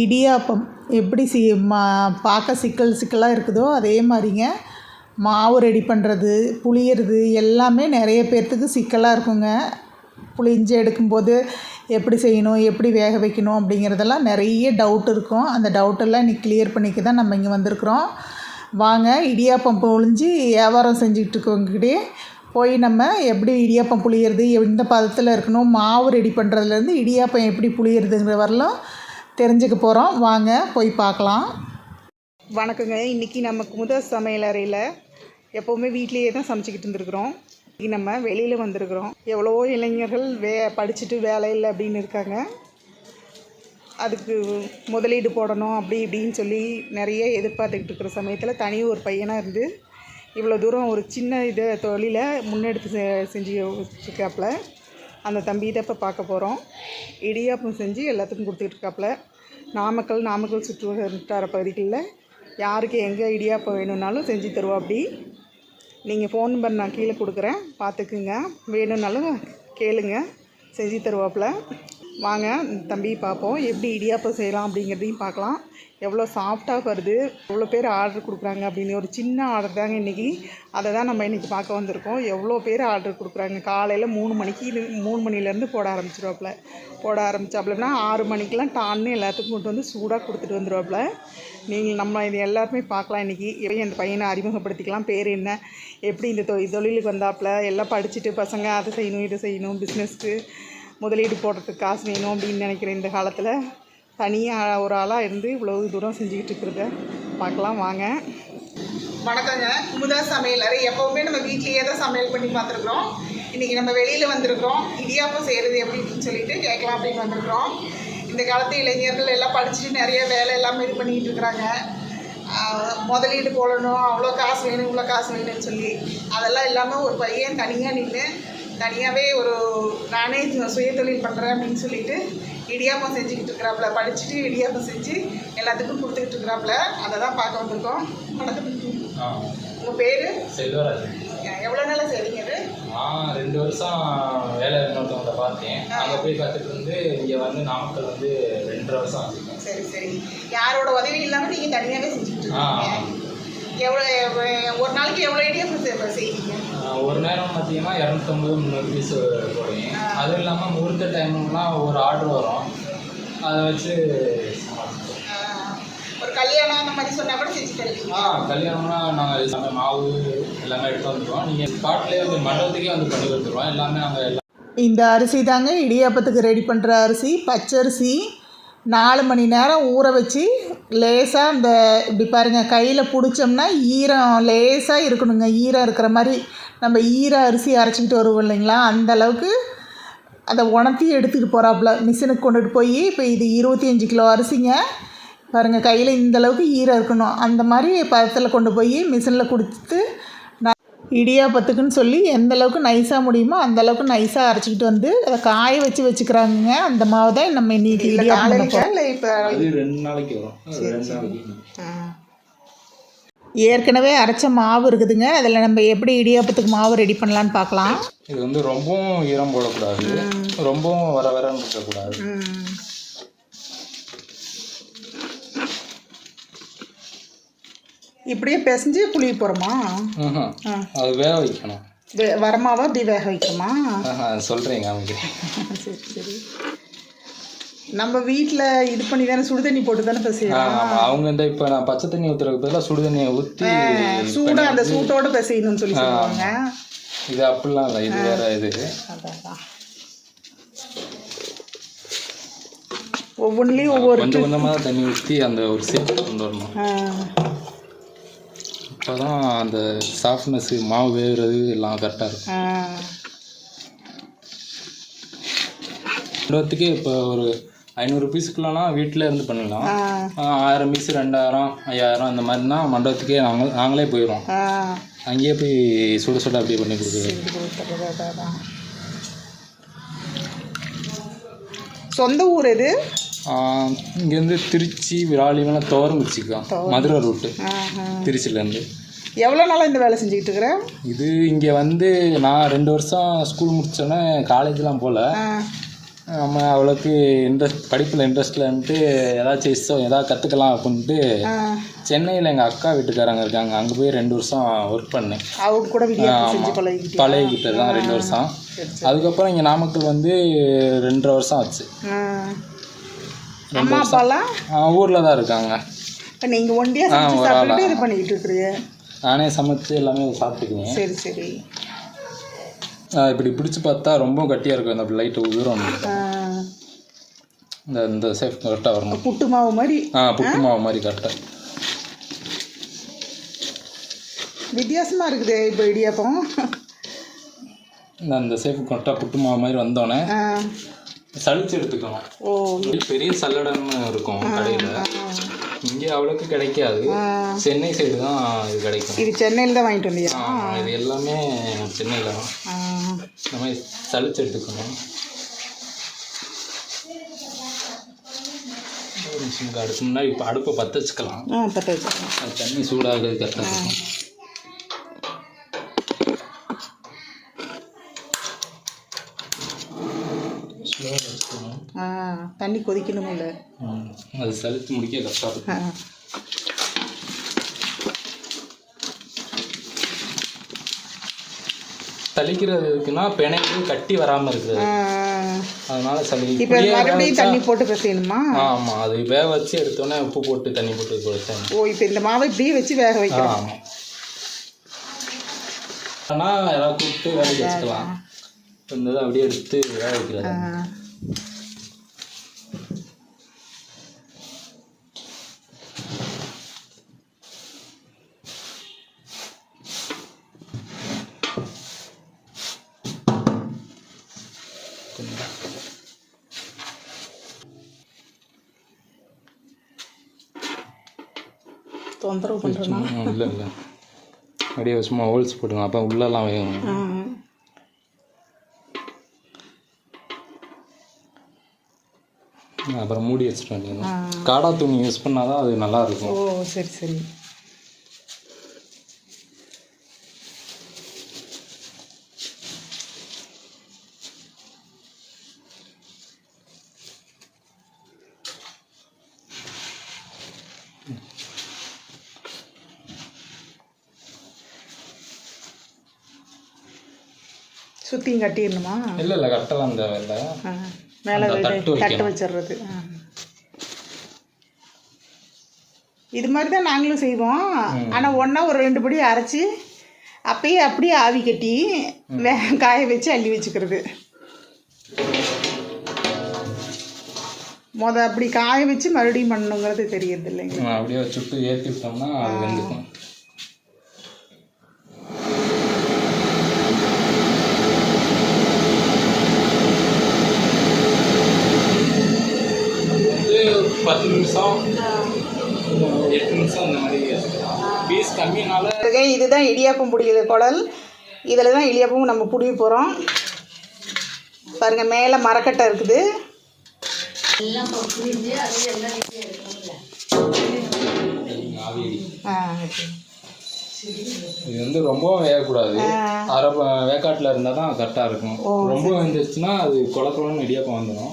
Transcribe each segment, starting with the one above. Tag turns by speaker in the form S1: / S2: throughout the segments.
S1: இடியாப்பம் எப்படி சி மா பார்க்க சிக்கல் சிக்கலாக இருக்குதோ அதே மாதிரிங்க மாவு ரெடி பண்ணுறது புளியறது எல்லாமே நிறைய பேர்த்துக்கு சிக்கலாக இருக்குங்க. புளிஞ்சு எடுக்கும்போது எப்படி செய்யணும் எப்படி வேக வைக்கணும் அப்படிங்கிறதெல்லாம் நிறைய டவுட் இருக்கும். அந்த டவுட்டெல்லாம் இன்றைக்கி கிளியர் பண்ணிக்க தான் நம்ம இங்கே வந்திருக்குறோம். வாங்க இடியாப்பம் புழிஞ்சு வியாபாரம் செஞ்சுக்கிட்டு இருக்கவங்ககிட்டே போய் நம்ம எப்படி இடியாப்பம் புளியறது எந்த பதத்தில் இருக்கணும் மாவு ரெடி பண்ணுறதுலேருந்து இடியாப்பம் எப்படி புளியறதுங்கிற வரலாம் தெரிஞ்சுக்க போகிறோம் வாங்க போய் பார்க்கலாம். வணக்கங்க. இன்றைக்கி நம்ம குமுத சமையல் அறையில் எப்போவுமே வீட்லேயே தான் சமைச்சிக்கிட்டு இருந்துருக்குறோம். இன்றைக்கி நம்ம வெளியில் வந்திருக்கிறோம். எவ்வளவோ இளைஞர்கள் வே படிச்சுட்டு வேலை இல்லை அப்படின்னு இருக்காங்க. அதுக்கு முதலீடு போடணும் அப்படி இப்படின்னு சொல்லி நிறைய எதிர்பார்த்துக்கிட்டு இருக்கிற சமயத்தில் தனி ஒரு பையனாக இருந்து இவ்வளோ தூரம் ஒரு சின்ன இதை தொழிலை முன்னெடுத்து செ செஞ்சு வச்சுருக்காப்புல. அந்த தம்பி தான் இப்போ பார்க்க போகிறோம். இடியாப்பம் செஞ்சு எல்லாத்துக்கும் கொடுத்துக்கிட்டு இருக்காப்புல நாமக்கல் நாமக்கல் சுற்றுவட்டார பகுதிகளில் யாருக்கு எங்கே இடியாப்பம் வேணும்னாலும் செஞ்சு தருவாப்படி நீங்கள் ஃபோன் நம்பர் நான் கீழே கொடுக்குறேன். பார்த்துக்குங்க. வேணும்னாலும் கேளுங்க. செஞ்சு தருவாப்புல. வாங்க தம்பி பார்ப்போம். எப்படி இடியாப்பம் செய்யலாம் அப்படிங்கிறதையும் பார்க்கலாம். எவ்வளோ சாஃப்டாக வருது எவ்வளோ பேர் ஆர்டர் கொடுக்குறாங்க அப்படின்னு ஒரு சின்ன ஆர்டர் தாங்க இன்றைக்கி அதை தான் நம்ம இன்றைக்கி பார்க்க வந்திருக்கோம். எவ்வளோ பேர் ஆர்டர் கொடுக்குறாங்க. காலையில் மூணு மணிக்கு இது- மூணு மணிலேருந்து போட ஆரம்பிச்சிருவாப்புல. போட ஆரம்பிச்சாப்புலன்னா ஆறு மணிக்கெலாம் டான்னு எல்லாத்துக்கும் கொண்டு வந்து சூடாக கொடுத்துட்டு வந்துருவாப்புல. நீங்கள் நம்ம இது எல்லாருமே பார்க்கலாம் இன்றைக்கி எப்படி அந்த பையனை அறிமுகப்படுத்திக்கலாம் பேர் என்ன எப்படி இந்த தொ தொழிலுக்கு வந்தாப்புல எல்லாம் படிச்சுட்டு பசங்க அதை செய்யணும் இதை செய்யணும் பிஸ்னஸ்க்கு முதலீடு போடுறதுக்கு காசு வேணும் அப்படின்னு நினைக்கிற இந்த காலத்தில். தனியாக ஒரு ஆளாக இருந்து இவ்வளோ தூரம் செஞ்சுக்கிட்டு இருக்கிறத பார்க்கலாம் வாங்க. வணக்கங்க. குமுதா சமையல் அறை. எப்போவுமே நம்ம வீட்லேயே தான் சமையல் பண்ணி பார்த்துருக்குறோம். இன்றைக்கி நம்ம வெளியில் வந்திருக்கிறோம். இடியாப்பம் செய்கிறது எப்படின்னு சொல்லிட்டு கேட்கலாம் அப்படின்னு வந்திருக்கிறோம். இந்த காலத்து இளைஞர்கள் எல்லாம் படிச்சுட்டு நிறைய வேலை எல்லாம் இது பண்ணிக்கிட்டு இருக்கிறாங்க. முதலீடு போடணும். அவ்வளோ காசு வேணும் இவ்வளோ காசு வேணும்னு சொல்லி. அதெல்லாம் இல்லாமல் ஒரு பையன் தனியாக நின்று தனியாகவே ஒரு நானே சுய தொழில் பண்ணுறேன் அப்படின்னு சொல்லிட்டு இடியாப்பம் செஞ்சுக்கிட்டு இருக்கிறாப்புல. படிச்சுட்டு இடியாப்பம் செஞ்சு எல்லாத்துக்கும் கொடுத்துக்கிட்டு இருக்கிறாப்புல. அதை தான் பார்க்க வந்திருக்கோம். வணக்கம்.
S2: ஆ.
S1: உங்கள் பேர்?
S2: செல்வராஜ்
S1: எவ்வளோ நாளாக செய்றீங்க இது?
S2: நான் ரெண்டு வருஷம் வேலை இன்னொருத்தவங்கள பார்த்தேன். அங்கே போய் பார்த்துட்டு வந்து இங்கே வந்து நாமக்கல் வந்து ரெண்டரை வருஷம்
S1: சரி சரி. யாரோட உதவி இல்லாமல் நீங்கள் தனியாகவே செஞ்சுக்கிட்டு. இருக்கீங்க? எவ்வளோ எவ்வ- ஒரு நாளைக்கு எவ்வளோ இடியாப்பம் செய்- செய்வீங்க?
S2: ஒரு நேரம் பார்த்தீங்கன்னா இரநூத்தம்பது முந்நூறு பீஸ் போடுவேன் அதுவும் இல்லாமல் முகூர்த்த டைம்லாம் ஒரு ஆர்டர் வரும். அதை வச்சு சமாளிப்போம்.
S1: ஆஹ் ஒரு கல்யாணம் அந்த மாதிரி சொன்னால் கூட செஞ்சு தருவீங்க.
S2: ஆ கல்யாணம்னா நாங்கள் எல்லாமே மாவு எல்லாமே எடுத்து வந்துடுவோம் நீங்கள் ஸ்பாட்லேயே வந்து மண்டபத்துக்கே வந்து பண்ணி கொடுத்துருவோம். எல்லாமே நாங்கள் எல்லாம்
S1: இந்த அரிசி தாங்க இடியாப்பத்துக்கு ரெடி பண்ணுற அரிசி. பச்சரிசி நாலு மணி நேரம் ஊற வச்சு லேசாக அந்த இப்படி பாருங்கள் கையில் பிடிச்சோம்னா ஈரம் லேசாக இருக்கணுங்க. ஈரம் இருக்கிற மாதிரி நம்ம ஈர அரிசி அரைச்சிக்கிட்டு வருவோம் இல்லைங்களா? அந்த அளவுக்கு அதை உணர்த்தி எடுத்துகிட்டு போகிறாப்புல மிஷினுக்கு கொண்டுட்டு போய் இப்போ இது இருபத்தி அஞ்சு கிலோ அரிசிங்க. பாருங்கள் கையில் இந்த அளவுக்கு ஈரம் இருக்கணும். அந்த மாதிரி பதத்தில் கொண்டு போய் மிஷினில் கொடுத்து நான் இடியாப்பத்துக்குன்னு சொல்லி எந்த அளவுக்கு நைஸாக முடியுமோ அந்த அளவுக்கு நைஸாக அரைச்சிக்கிட்டு வந்து அதை காய வச்சு வச்சுக்கிறாங்க அந்த மாவு தான் நம்ம இன்னைக்கு இடியாப்பம் இல்லை இப்போ
S2: அது ரெண்டு நாளைக்கு வரும். ரெண்டு நாளைக்கு
S1: ஏற்கனவே அரைச்ச மாவு இருக்குதுங்க. அதில் நம்ம எப்படி இடியாப்பத்துக்கு மாவு ரெடி பண்ணலான்னு பார்க்கலாம்.
S2: இது வந்து ரொம்பவும் ஈரம் போடக்கூடாது. ரொம்பவும் வர வரன்னு இருக்கக்கூடாது.
S1: இப்படியே பிசைஞ்சு புளிய போகிறோமா.
S2: அது வேக வைக்கணும்.
S1: வரமாவா? இப்படி வேக வைக்கணுமா?
S2: அவங்க
S1: சரி சரி. நம்ம வீட்டில் இது பண்ணி தானே சுடு தண்ணி போட்டு தானே பிசையணும்
S2: அவங்க இந்த இப்போ நான் பச்சை தண்ணி ஊற்றுறதுக்கு பதிலாக சுடு தண்ணியை ஊற்றி
S1: சூடாக அந்த சூட்டோட பிசையணும்னு சொல்லி சொல்லுவாங்க.
S2: இது அப்படிலாம் இல்லை இது வேற இது.
S1: ஒவ்வொன்றுலேயும் ஒவ்வொரு
S2: கொஞ்சம் கொஞ்சமாக தண்ணி ஊற்றி அந்த ஒரு சேப் கொண்டு வரணும். அப்போ தான் அந்த சாஃப்ட்னஸ் மாவு வேகுறது எல்லாம் கரெக்டாக இருக்கும்
S1: ஆ.
S2: மண்டபத்துக்கே இப்போ ஒரு ஐநூறு பீஸுக்குள்ளனா வீட்டில் இருந்து பண்ணலாம் ஆயிரம் பீஸ் ரெண்டாயிரம் ஐயாயிரம் அந்த மாதிரினா மண்டபத்துக்கே நாங்கள் நாங்களே போயிடுவோம். அங்கேயே போய் சுட சுட அப்படியே பண்ணி கொடுக்குறது.
S1: சொந்த ஊர் இது
S2: இங்கேருந்து திருச்சி விராலிமலை தோரங்குச்சிக்கா. மதுரை ரூட்டு
S1: ஆஹா.
S2: திருச்சிலேருந்து
S1: எவ்வளோ நாளாக இந்த வேலை செஞ்சுக்கிட்டு இருக்கிற?
S2: இது இங்கே வந்து நான் ரெண்டு வருஷம் ஸ்கூல் முடித்தோன்னே காலேஜ்லாம் போகல நம்ம அவ்வளோக்கு இன்ட்ரெஸ்ட் படிப்பில் இன்ட்ரெஸ்ட்லன்ட்டு ஏதாச்சும் இஷ்டம் ஏதாவது கற்றுக்கலாம் அப்படின்ட்டு சென்னையில் எங்கள் அக்கா வீட்டுக்காரங்க இருக்காங்க. அங்கே போய் ரெண்டு வருஷம் ஒர்க் பண்ணேன்.
S1: அவங்க கூட பழகிக்கிட்டு
S2: தான் ரெண்டு வருஷம். அதுக்கப்புறம் இங்கே நாமக்கல் வந்து ரெண்டரை வருஷம் ஆச்சு.
S1: அம்மா அப்பாலாம்
S2: ஊரில் தான் இருக்காங்க.
S1: நீங்கள் ஒண்டியாக இது பண்ணிக்கிட்டு இருக்கிறீங்க?
S2: நானே சமைச்சு எல்லாமே சாப்பிட்டுக்குவேன்.
S1: சரி சரி.
S2: இப்படி பிடிச்சி பார்த்தா ரொம்ப கட்டியாக இருக்கும். இந்த லைட்டு உதிரும். இந்த இந்த சேஃப் கரெக்டாக வரணும்.
S1: புட்டு மாவு மாதிரி?
S2: ஆ புட்டு மாவு மாதிரி கரெக்டாக
S1: வித்தியாசமாக இருக்குது இப்போ இடியாப்பம்.
S2: இந்த அந்த சேஃப் கரெக்டாக புட்டு மாவு மாதிரி வந்தோடனே சளிச்சு எடுத்துக்கணும். பெரிய சல்லடன்னு இருக்கும் கடையில். இங்கே அவ்வளோக்கு கிடைக்காது. சென்னை சைடு தான் இது கிடைக்கும்.
S1: இது சென்னையில் தான் வாங்கிட்டு வந்தியா?
S2: இது எல்லாமே சென்னையில் தான். இந்த மாதிரி சளிச்சு எடுத்துக்கணும். அடுத்து முன்னாடி இப்போ அடுப்பை பற்ற வச்சுக்கலாம்.
S1: பற்ற வச்சுக்கலாம்.
S2: தண்ணி சூடாகிறது கரெக்டாக இருக்கும்
S1: தண்ணி கொதிக்கணுமில்ல
S2: ம், அது சலித்து முடிக்க கரெக்டாக இருக்கும்
S1: ஆ.
S2: சலிக்கிறது எதுக்குன்னா பிணைக்கு கட்டி வராமல் இருக்குது
S1: ஆ,
S2: அதனால சளி.
S1: இப்போ மறுபடியும் தண்ணி போட்டு பிசையணுமா
S2: ஆமாம் அது வேக வச்சு எடுத்தோன்னே உப்பு போட்டு தண்ணி போட்டு குறைச்சேன்
S1: ஓ இப்போ இந்த மாவை இப்படியே வச்சு வேக வைக்கணும்
S2: ஆமாம் ஆனால் யாராவது கூப்பிட்டு வேக வச்சுக்கலாம். இருந்தது அப்படியே எடுத்து வேக வைக்கிறது
S1: தொந்தரவு பண்ணுறேன்னா
S2: இல்லை இல்லை. அப்படியே சும்மா ஹோல்ஸ் போட்டுங்க அப்போ உள்ளெல்லாம் வேகும். அப்புறம் மூடி வச்சுட்டு காடா துணி யூஸ் பண்ணாதான் அது நல்லா
S1: ஓ
S2: இருக்கும்
S1: சரி சரி. சுற்றியும் கட்டிடணுமா?
S2: இல்லை இல்லை கட்டலாம்
S1: ஆ மேலே
S2: தட்டு.
S1: வச்சிடுறது. இது மாதிரி தான் நாங்களும் செய்வோம். ஆனால் ஒன்றா ஒரு ரெண்டு படி அரைச்சி அப்பயே அப்படியே ஆவி கட்டி வே காய வச்சு அள்ளி வச்சுக்கிறது. மொத அப்படி காய வச்சு மறுபடியும் பண்ணணுங்கிறது தெரியறது இல்லைங்க
S2: அப்படியே சுட்டு ஏற்றி விட்டோம்னா அது பத்து நிமிஷம் எட்டு நிமிஷம் அந்த மாதிரி பீஸ் கம்மினால
S1: இதுதான் இடியாப்பம் பிடிக்கிற குடல். இதில் தான் இடியாப்பமும் நம்ம பிடிக்க போகிறோம் பாருங்கள் மேலே மரக்கட்டை இருக்குது. ஆ ஓகே.
S2: இது வந்து ரொம்ப வேகக்கூடாது. அரை வேக்காட்டில் இருந்தால் தான் கரெக்டாக இருக்கும். ரொம்ப வெந்துருச்சுன்னா அது குழ குழன்னு இடியாப்பம் வந்துடும்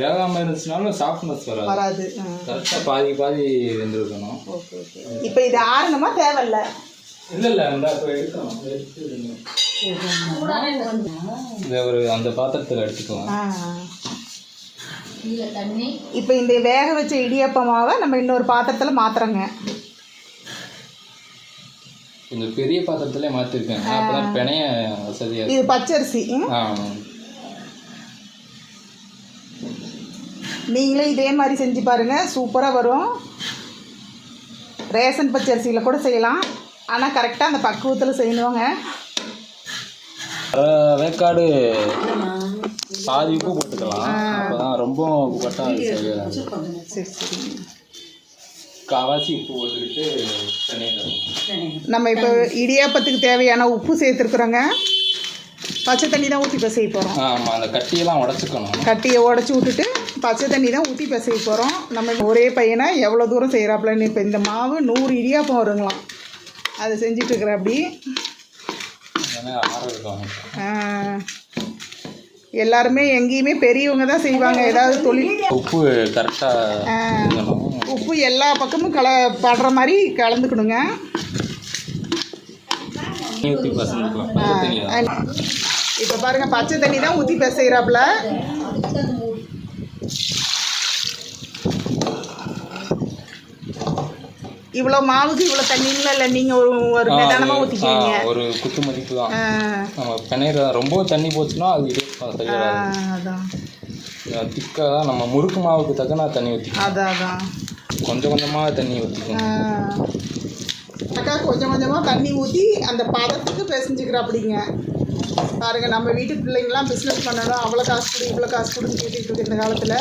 S2: வேகாமல் இருந்துச்சுனாலும் சாஃப்ட்னஸ் வராது.
S1: வராது.
S2: கரெக்டாக பாதி பாதி வெந்திருக்கணும்.
S1: Okay okay. இப்போ இது ஆறணுமா தேவையில்ல?
S2: இல்லை இல்லை இந்த இப்போ எடுக்கணும். எடுத்து இதை ஒரு அந்த பாத்திரத்தில் எடுத்துக்கலாம்.
S1: இப்போ இந்த வேக வச்ச இடியாப்ப மாவை நம்ம இன்னொரு பாத்திரத்தில் மாத்துறோங்க.
S2: கொஞ்சம் பெரிய பாத்திரத்திலே மாற்றிருக்கேன் அப்போ தான் பிணைய வசதியாக
S1: இது பச்சரிசி. நீங்களே இதே மாதிரி செஞ்சு பாருங்கள் சூப்பராக வரும். ரேஷன் பச்சரிசியில் கூட செய்யலாம். ஆனால் கரெக்டாக அந்த பக்குவத்தில் செய்யணுங்க.
S2: அரை வேக்காடு பாதி உப்பு போட்டுக்கலாம் அப்போ தான் ரொம்ப சரியா
S1: சரி சரி.
S2: காவாசி உப்பு போட்டுக்கிட்டு
S1: நம்ம இப்போ இடியாப்பத்துக்கு தேவையான உப்பு சேர்த்துருக்குறோங்க. பச்சை தண்ணி தான் ஊற்றி பிசைய போகிறோம்
S2: ஆமாம் அந்த கட்டியெல்லாம் உடச்சிக்கணும்.
S1: கட்டியை உடச்சி விட்டுட்டு பச்சை தண்ணி தான் ஊற்றி பிசைய போகிறோம் நம்ம ஒரே பையனை எவ்வளோ தூரம் செய்கிறாப்புலன்னு இப்போ இந்த மாவு நூறு இடியாப்பம் வருங்களாம். அதை செஞ்சுட்டு இருக்கிற அப்படி. எல்லாருமே எங்கேயுமே பெரியவங்க தான் செய்வாங்க. ஏதாவது தொழில்
S2: உப்பு கரெக்டாக
S1: உப்பு எல்லா பக்கமும் கல படுற மாதிரி கலந்துக்கணுங்க.
S2: ஊற்றி
S1: இப்போ பாருங்க பச்சை தண்ணி தான் ஊற்றி பிசைகிறாப்புல. இவ்வளோ மாவுக்கு இவ்வளோ தண்ணி இல்லை நீங்கள் ஒரு ஒரு நிதானமாக ஊற்றிக்கிறீங்க
S2: ஒரு குத்து மதிப்பு தான் நம்ம பிணையிற ரொம்ப தண்ணி போச்சுன்னா அது
S1: அதான்.
S2: திக்காக நம்ம முறுக்கு மாவுக்கு தக்க நான் தண்ணி ஊற்றிக்கலாம்
S1: அதான் அதான்.
S2: கொஞ்சம் கொஞ்சமாக தண்ணி ஊற்றிக்கணும்
S1: அக்கா கொஞ்சம் கொஞ்சமாக தண்ணி ஊற்றி அந்த பதத்துக்கு பிசைஞ்சுக்கிறாப்பிடிங்க. பாருங்க நம்ம வீட்டு பிள்ளைங்களாம் பிஸ்னஸ் பண்ணணும். அவ்வளோ காசு கொடு இவ்வளோ காசு கொடுன்னு கேட்டுட்டு இருக்க இந்த காலத்தில்.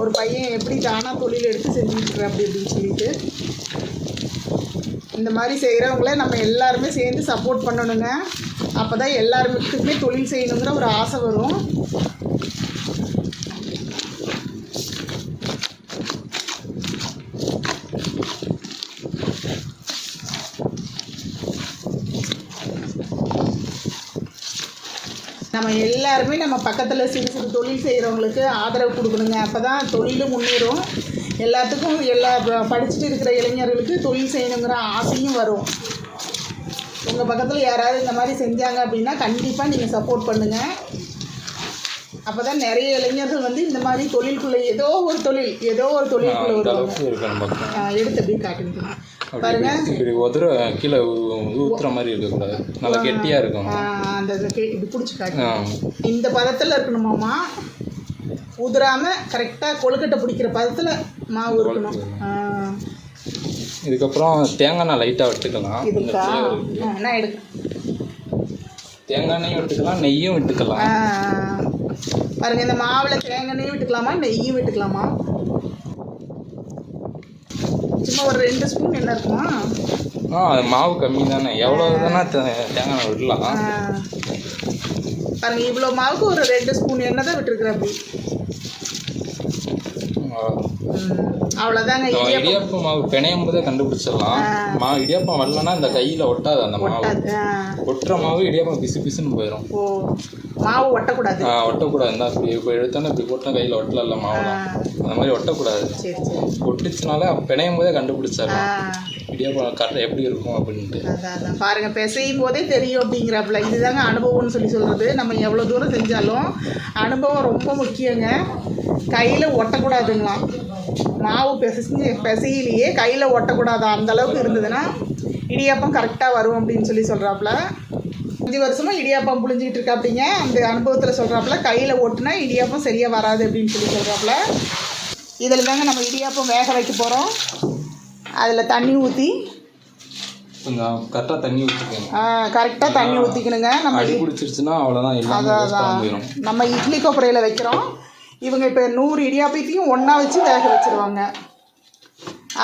S1: ஒரு பையன் எப்படி தானாக தொழில் எடுத்து செஞ்சுட்டு அப்படி அப்படின்னு சொல்லிட்டு. இந்த மாதிரி செய்கிறவங்கள நம்ம எல்லாருமே சேர்ந்து சப்போர்ட் பண்ணணுங்க. அப்போ தான் எல்லாருக்குமே தொழில் செய்யணுங்கிற ஒரு ஆசை வரும். நம்ம எல்லாருமே நம்ம பக்கத்தில் சிறு சிறு தொழில் செய்கிறவங்களுக்கு ஆதரவு கொடுக்கணுங்க. அப்போ தான் தொழிலும் முன்னேறும். எல்லாத்துக்கும் எல்லா படிச்சுட்டு இருக்கிற இளைஞர்களுக்கு தொழில் செய்யணுங்கிற ஆசையும் வரும். உங்கள் பக்கத்தில் யாராவது இந்த மாதிரி செஞ்சாங்க அப்படின்னா கண்டிப்பாக நீங்கள் சப்போர்ட் பண்ணுங்கள் அப்போ தான் நிறைய இளைஞர்கள் வந்து இந்த மாதிரி தொழிலுக்குள்ளே ஏதோ ஒரு தொழில் ஏதோ ஒரு தொழிலுக்குள்ளே எடுத்து அப்படியே காட்டுங்க பாருங்க.
S2: இப்படி- உதற கீழே ஊத்துற மாதிரி இருக்கக்கூடாது. நல்லா கெட்டியாக இருக்கும்
S1: அந்த இப்படி பிடிச்சி காட்டு. இந்த பதத்தில் இருக்கணுமாம்மா உதிராம கரெக்டாக கொழுக்கட்டை பிடிக்கிற பதத்தில் மாவு இருக்கணும்.
S2: இதுக்கப்புறம் தேங்காய் எண்ணெய் லைட்டாக விட்டுக்கலாம்
S1: இதுக்கா. ஆ, நான் எடுக்க
S2: தேங்காய் விட்டுக்கலாம் நெய்யும் விட்டுக்கலாம்
S1: பாருங்க இந்த மாவில் தேங்காய் எண்ணெயும் விட்டுக்கலாமா? நெய்யும் விட்டுக்கலாமா? சும்மா ஒரு ரெண்டு ஸ்பூன் என்ன இருக்குமா?
S2: ஆ மாவு கம்மி தானே. எவ்வளோ தானே தேங்காய் விடலாம்.
S1: பாருங்க இவ்வளோ மாவுக்கு ஒரு ரெண்டு ஸ்பூன் எண்ணெய் தான் விட்டுருக்குற அப்படி அவ்வளோதாங்க இடியாப்பம்.
S2: மாவு பிணையும் போதே கண்டுபிடிச்சிடலாம். மா இடியாப்பம் வரலன்னா இந்த கையில் ஒட்டாது அந்த மாவு. ஒட்டுற மாவு இடியாப்பம் பிசு பிசுன்னு போயிடும்
S1: மாவு ஒட்டக்கூடாது.
S2: ஆ ஒட்டக்கூடாது. இப்படி இப்போ எடுத்தோன்னே இப்படி போட்டால் கையில் ஒட்டல மாவுலாம். அந்த மாதிரி ஒட்டக்கூடாது. ஒட்டுச்சுனால பிணையும் போதே
S1: ஆ.
S2: கண்டுபிடிச்சிடலாம் இடியாப்பம் கரெக்டாக எப்படி இருக்கும் அப்படின்ட்டு.
S1: பாருங்க பிசையும் போதே தெரியும் அப்படிங்கிறப்பல. இதுதாங்க அனுபவம்னு சொல்லி சொல்கிறது நம்ம எவ்வளோ தூரம் செஞ்சாலும் அனுபவம் ரொம்ப முக்கியங்க. கையில் ஒட்டக்கூடாதுங்களாம். மாவு பிசைஞ்சு பிசையிலேயே கையில் ஒட்டக்கூடாது. அந்த அளவுக்கு இருந்ததுன்னா இடியாப்பம் கரெக்டாக வரும் அப்படின்னு சொல்லி சொல்கிறாப்புல அஞ்சு வருஷமா இடியாப்பம் புழிஞ்சிக்கிட்டு இருக்காப்பிங்க அந்த அனுபவத்தில் சொல்கிறாப்புல கையில் ஒட்டுனா இடியாப்பம் சரியாக வராது அப்படின்னு சொல்லி சொல்கிறாப்புல இதில் தாங்க நம்ம இடியாப்பம் வேக வைக்க போகிறோம் அதில் தண்ணி ஊற்றி
S2: கரெக்டாக தண்ணி ஊற்றிக்கணும்
S1: கரெக்டாக தண்ணி ஊற்றிக்கணுங்க நம்ம
S2: அடி பிடிச்சிருச்சுன்னா அவ்வளோதான்
S1: அதான் நம்ம இட்லி கொப்பரையில் வைக்கிறோம். இவங்க இப்போ நூறு இடியாப்பத்தையும் ஒன்றா வச்சு வேக வச்சிருவாங்க.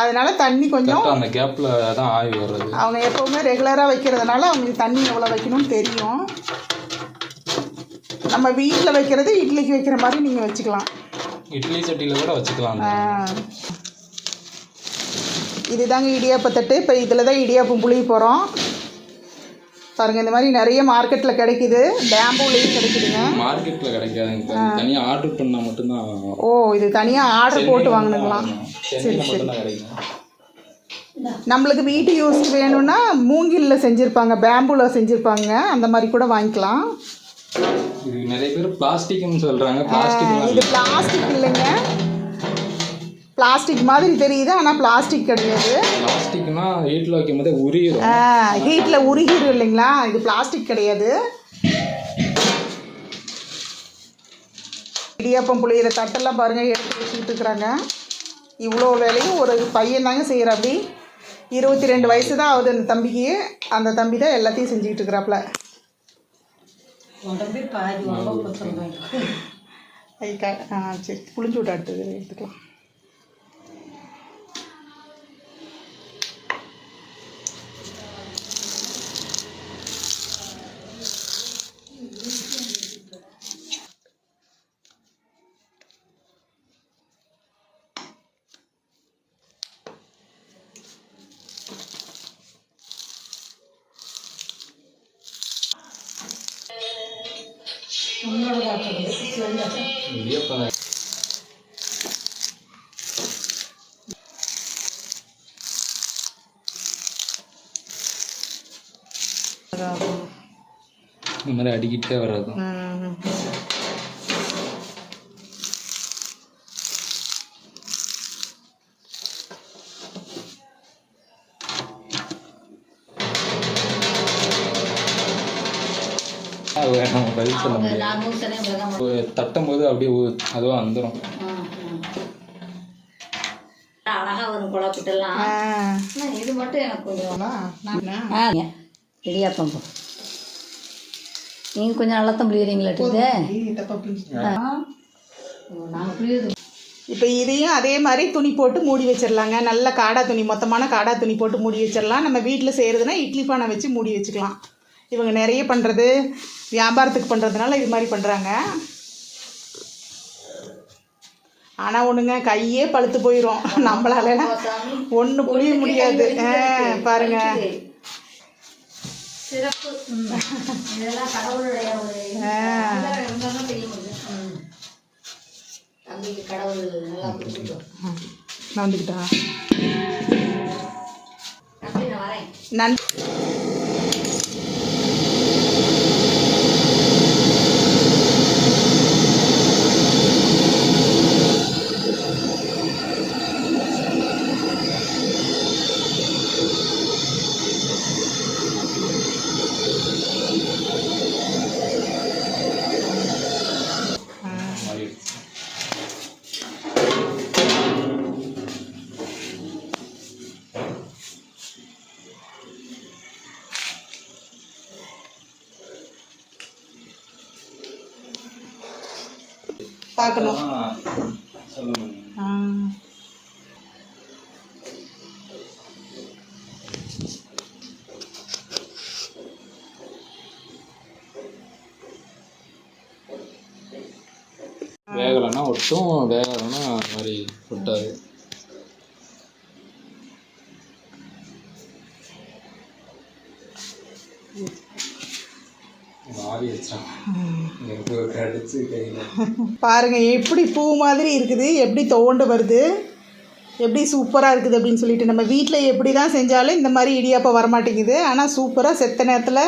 S1: அதனால தண்ணி கொஞ்சம்
S2: அந்த கேப்பில் தான் ஆவி வர்றது.
S1: அவங்க எப்போவுமே ரெகுலராக வைக்கிறதுனால அவங்களுக்கு தண்ணி எவ்வளோ வைக்கணும்னு தெரியும். நம்ம வீட்டில் வைக்கிறது இட்லிக்கு வைக்கிற மாதிரி நீங்கள் வச்சுக்கலாம்.
S2: இட்லி சட்டியில் கூட வச்சுக்கலாம்.
S1: இதுதாங்க இடியாப்பத்தட்டு இப்போ இதில் தான் இடியாப்பம் புளிய போகிறோம் பாருங்கள் இந்த மாதிரி நிறைய மார்க்கெட்டில் கிடைக்குது. பேம்பூலையும் கிடைக்குதுங்க.
S2: மார்க்கெட்டில் கிடைக்காதுங்க. தனியாக ஆர்டர் பண்ணால் மட்டும்தான்
S1: ஓ இது தனியாக ஆர்டர் போட்டு
S2: சென்னையில் மட்டும்தான் கிடைக்கும்.
S1: நம்மளுக்கு வீட்டு யூஸ்க்கு வேணும்னா மூங்கிலில் செஞ்சுருப்பாங்க பேம்பூவில் செஞ்சுருப்பாங்க. அந்த மாதிரி கூட வாங்கிக்கலாம்.
S2: நிறைய பேர் பிளாஸ்டிக்னு சொல்கிறாங்க பிளாஸ்டிக்
S1: இது பிளாஸ்டிக் இல்லைங்க. பிளாஸ்டிக் மாதிரி தெரியுது ஆனால் பிளாஸ்டிக் கிடையாது.
S2: பிளாஸ்டிக்னா வீட்டில் வைக்கும் போதே உரியிடும்
S1: ஹீட்டில் உருகிடும் இல்லைங்களா? இது பிளாஸ்டிக் கிடையாது. இடியாப்பம் புளியிற தட்டெல்லாம் பாருங்கள் எடுத்து வச்சுக்கிட்டு இருக்கிறாங்க. இவ்வளோ வேலையும் ஒரு பையன் தாங்க செய்கிற அப்படி. இருபத்தி ரெண்டு வயசு தான் ஆகுது அந்த தம்பிக்கு. அந்த தம்பி தான் எல்லாத்தையும் செஞ்சுக்கிட்டு இருக்கிறாப்புல. க- ஆ சரி புளிஞ்சு விட்டு அடுத்தது எடுத்துக்கலாம்.
S2: இந்த மாதிரி அடிக்கிட்டே வராது
S1: ம்.
S2: அது நம்ம பதில் சொல்ல முடியாது. தட்டும் போது அப்படியே ஊ- அதுவா வந்துடும்
S3: அழகா வரும் குழப்பிட்டெல்லாம் இது மட்டும் எனக்கு கொஞ்சம் இடியாப்பம் போ நீங்கள் கொஞ்சம் நல்லா தான் புளியுறீங்களாட்டுது நாங்கள் புளியுது
S1: இப்போ இதையும் அதே மாதிரி துணி போட்டு மூடி வச்சிடலாங்க. நல்ல காடா துணி மொத்தமான காடா துணி போட்டு மூடி வச்சிடலாம். நம்ம வீட்டில் செய்கிறதுனா இட்லி பானை வச்சு மூடி வச்சுக்கலாம். இவங்க நிறைய பண்ணுறது வியாபாரத்துக்கு பண்ணுறதுனால இது மாதிரி பண்ணுறாங்க ஆனால் ஒன்றுங்க கையே பழுத்து போயிடும் நம்மளால ஒன்று புளிய முடியாது. ஆ, பாருங்க.
S3: சிறப்பு. ம்.
S1: பார்க்கணும்.
S2: வேகலைன்னா ஒட்டும் வேகலைன்னா மாதிரி ஒட்டாது
S1: பாருங்க எப்படி பூ மாதிரி இருக்குது எப்படி துவண்டு வருது எப்படி சூப்பராக இருக்குது அப்படின்னு சொல்லிட்டு நம்ம வீட்டில் எப்படி தான் செஞ்சாலும் இந்த மாதிரி இடியாப்பம் வரமாட்டேங்குது. ஆனால் சூப்பராக செத்த நேரத்தில்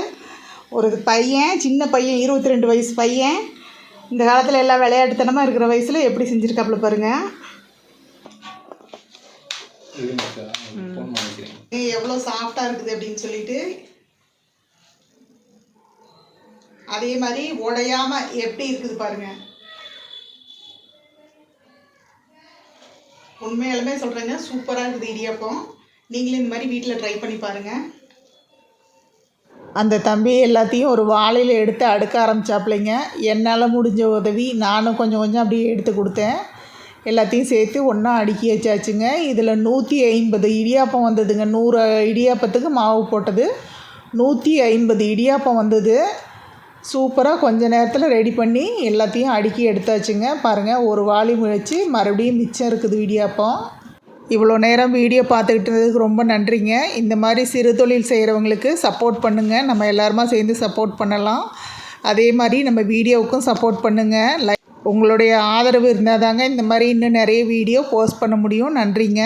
S1: ஒரு பையன் சின்ன பையன் இருபத்தி ரெண்டு வயசு பையன் இந்த காலத்தில் எல்லாம் விளையாட்டுத்தனமாக இருக்கிற வயசில் எப்படி செஞ்சுருக்காப்புல பாருங்கள் எவ்வளோ சாஃப்டாக இருக்குது அப்படின்னு சொல்லிட்டு அதே மாதிரி உடையாம எப்படி இருக்குது பாருங்க. உண்மையாலுமே சொல்கிறேங்க சூப்பராக இருக்குது இடியாப்பம். நீங்களும் இந்த மாதிரி வீட்டில் ட்ரை பண்ணி பாருங்கள் அந்த தம்பி எல்லாத்தையும் ஒரு வாழையில் எடுத்து அடுக்க ஆரம்பிச்சாப்புலைங்க என்னால் முடிஞ்ச உதவி நானும் கொஞ்சம் கொஞ்சம் அப்படியே எடுத்து கொடுத்தேன். எல்லாத்தையும் சேர்த்து ஒன்றா அடுக்கி வச்சாச்சுங்க. இதில் நூற்றி ஐம்பது இடியாப்பம் வந்ததுங்க. நூறு இடியாப்பத்துக்கு மாவு போட்டது. நூற்றி ஐம்பது இடியாப்பம் வந்தது. சூப்பராக கொஞ்ச நேரத்தில் ரெடி பண்ணி எல்லாத்தையும் அடுக்கி எடுத்தாச்சுங்க பாருங்கள் ஒரு வாளி வச்சு மறுபடியும் மிச்சம் இருக்குது இடியாப்பம் இவ்வளோ நேரம் வீடியோ பார்த்துக்கிட்டதுக்கு ரொம்ப நன்றிங்க. இந்த மாதிரி சிறு தொழில் செய்கிறவங்களுக்கு சப்போர்ட் பண்ணுங்கள் நம்ம எல்லாருமா சேர்ந்து சப்போர்ட் பண்ணலாம். அதே மாதிரி நம்ம வீடியோவுக்கும் சப்போர்ட் பண்ணுங்கள் லைக் உங்களுடைய ஆதரவு இருந்தால் தாங்க இந்த மாதிரி இன்னும் நிறைய வீடியோ போஸ்ட் பண்ண முடியும். நன்றிங்க.